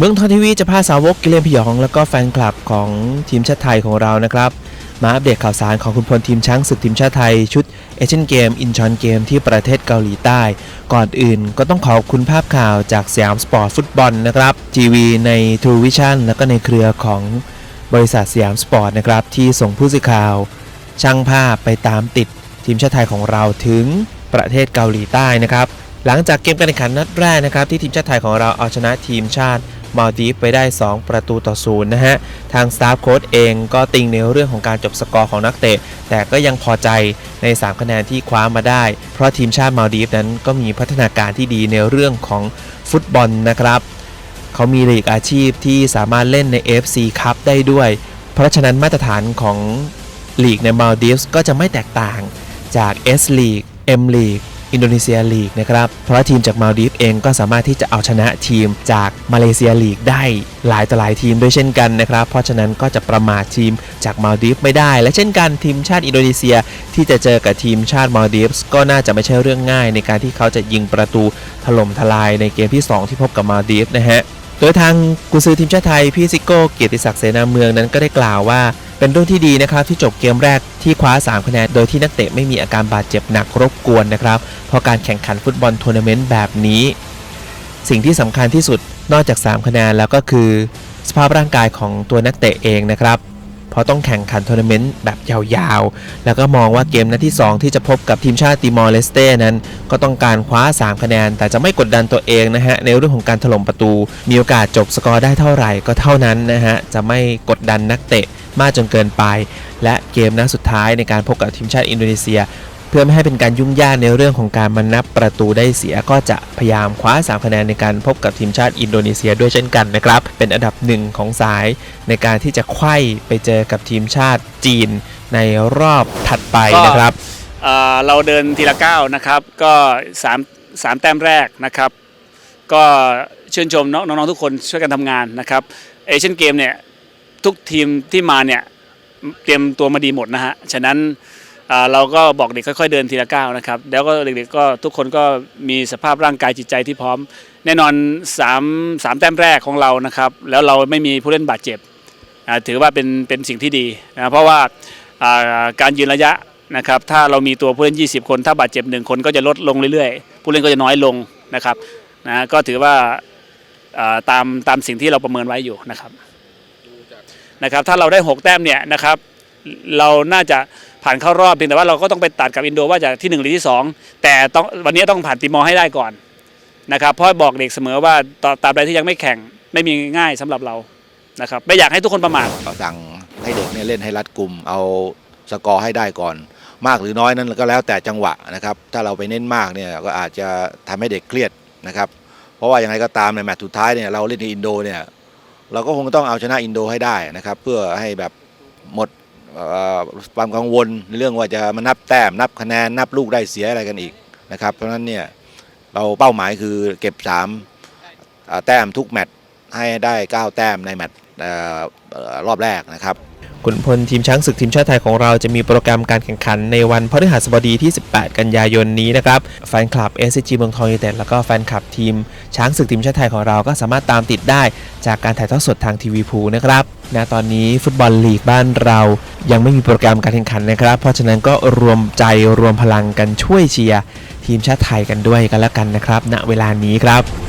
เมืองทองทีวีจะพาสาวกกิเลนพยองแล้วก็แฟนคลับของทีมชาติไทยของเรานะครับ มาอัปเดตข่าวสารของคุณพลทีมช้างศึกทีมชาติไทย ชุดเอเชียนเกมอินชอนเกมที่ประเทศเกาหลีใต้ ก่อนอื่นก็ต้องขอบคุณภาพข่าวจากสยามสปอร์ตฟุตบอลนะครับทีวีใน True Vision แล้วก็ในเครือของบริษัทสยามสปอร์ตนะครับที่ส่งผู้สื่อข่าว ช่างภาพไปตามติดทีมชาติไทยของเราถึงประเทศเกาหลีใต้นะครับหลังจากเกมการแข่งขันนัดแรกนะครับที่ทีมชาติไทยของเราเอาชนะทีมชาติ มาลดีฟไปได้ 2 ประตูต่อศูนย์นะฮะ ทางสตาฟโค้ชเองก็ติงในเรื่องของการจบสกอร์ของนักเตะ แต่ก็ยังพอใจใน 3 คะแนนที่คว้ามาได้ เพราะทีมชาติมาลดีฟนั้นก็มีพัฒนาการที่ดีในเรื่องของฟุตบอลนะครับเขามีลีกอาชีพที่สามารถเล่นใน FC คัพได้ด้วย เพราะฉะนั้นมาตรฐานของลีกในมาลดีฟส์ก็จะไม่แตกต่างจาก S League M League อินโดนีเซียลีกนะครับ เพราะทีมจากมาลดีฟเองก็สามารถที่จะเอาชนะทีมจากมาเลเซียลีกได้หลายต่อหลายทีมด้วยเช่นกันนะครับ เพราะฉะนั้นก็จะประมาททีมจากมาลดีฟไม่ได้ และเช่นกันทีมชาติอินโดนีเซียที่จะเจอกับทีมชาติมาลดีฟก็น่าจะไม่ใช่เรื่องง่าย ในการที่เขาจะยิงประตูถล่มทลายในเกมที่ 2 ที่พบกับมาลดีฟนะฮะโดยทางกุซือทีมชาติไทยพี่ซิโก้เกียรติศักดิ์เสนาเมืองนั้นก็ได้กล่าวว่า เป็นเรื่องที่ดีนะครับที่จบเกมแรกที่คว้า 3 คะแนน โดยที่นักเตะไม่มีอาการบาดเจ็บหนักรบกวนนะครับเพราะการแข่งขันฟุตบอลทัวร์นาเมนต์แบบนี้ สิ่งที่สำคัญที่สุดนอกจาก 3 คะแนนแล้วก็คือ สภาพร่างกายของตัวนักเตะเองนะครับเพราะต้องแข่งขันทัวร์นาเมนต์แบบยาวๆ แล้วก็มองว่าเกมนัดที่ 2 ที่จะพบกับทีมชาติติมอร์เลสเต้นั้น ก็ต้องการคว้า 3 คะแนน แต่จะไม่กดดันตัวเองนะฮะ ในเรื่องของการถล่มประตู มีโอกาสจบสกอร์ได้เท่าไหร่ก็เท่านั้นนะฮะ จะไม่กดดันนักเตะ มากจนเกินไป และเกมนัดสุดท้ายในการพบกับทีมชาติอินโดนีเซีย เพื่อไม่ให้เป็นการยุ่งยากในเรื่องของการมานับประตูได้เสียก็จะพยายามคว้า 3 คะแนนในการพบกับทีมชาติอินโดนีเซียด้วยเช่นกันนะครับ เป็นอันดับหนึ่งของสายในการที่จะไขว้ไปเจอกับทีมชาติจีนในรอบถัดไปนะครับเอ่อเราเดินทีละก้าวนะครับก็สามสามแต้มแรกนะครับ ก็ชื่นชมน้องน้องๆทุกคนช่วยกันทำงานนะครับเอเชียนเกมเนี่ย ทุกทีมที่มาเนี่ยเตรียมตัวมาดีหมดนะฮะ ฉะนั้นเอ่อเราก็บอกเด็กค่อยๆเดินทีละก้าวนะครับ แล้วก็เด็กๆก็ทุกคนก็มีสภาพร่างกายจิตใจที่พร้อม แน่นอนสามสามแต้มแรกของเรานะครับ แล้วเราไม่มีผู้เล่นบาดเจ็บอ่าถือว่าเป็นเป็นสิ่งที่ดีนะเพราะว่าอ่าการยืนระยะนะครับถ้าเรามีตัวผู้เล่น 20 คน ถ้าบาดเจ็บหนึ่งคนก็จะลดลงเรื่อยๆ ผู้เล่นก็จะน้อยลงนะครับนะก็ถือว่าอ่าตามตามสิ่งที่เราประเมินไว้อยู่นะครับ นะครับถ้าเราได้ 6 แต้มเนี่ยนะครับเราน่าจะผ่านเข้ารอบเพียงแต่ว่าเราก็ต้องไปตัดกับอินโดว่าจะที่1หรือที่ 2 แต่ต้องวันนี้ต้องผ่านติมอร์ให้ได้ก่อนนะครับเพราะบอกเด็กเสมอว่าตตราบใดที่ยังไม่แข่งไม่มีง่ายสำหรับเรานะครับไม่อยากให้ทุกคนประมาทเราสั่งให้เด็กเนี่ยเล่นให้รัดกลุ่มเอาสกอร์ให้ได้ก่อน มากหรือน้อยนั้นก็แล้วแต่จังหวะนะครับ ถ้าเราไปเน้นมากเนี่ยก็อาจจะทำให้เด็กเครียดนะครับ เพราะว่ายังไงก็ตามในแมตช์สุดท้ายเนี่ยเราเล่นในอินโดเนี่ย เราก็คงต้องเอาชนะอินโดให้ได้นะครับ เพื่อให้แบบหมดความกังวลในเรื่องว่าจะมานับแต้มนับคะแนนนับลูกได้เสียอะไรกันอีกนะครับ เพราะฉะนั้นเนี่ยเราเป้าหมายคือเก็บสามแต้มทุกแมตช์ให้ได้เก้าแต้มในแมตช์รอบแรกนะครับ ขุนพลทีมช้างศึกทีมชาติไทยของเราจะมีโปรแกรมการแข่งขันในวันพฤหัสบดีที่ 18 กันยายนนี้นะครับแฟนคลับ s c g เมืองทองยูเต็ดแล้วก็แฟนคลับทีมช้างศึกทีมชาติไทยของเราก็สามารถตามติดได้ จากการถ่ายทอดสดทางทีวีพูนะครับณตอนนี้ฟุตบอลลีกบ้านเรายังไม่มีโปรแกรมการแข่งขันนะครับ เพราะฉะนั้นก็รวมใจรวมพลังกันช่วยเชียร์ทีมชาติไทยกันด้วยกันแล้วกันนะครับ ณเวลานี้ครับ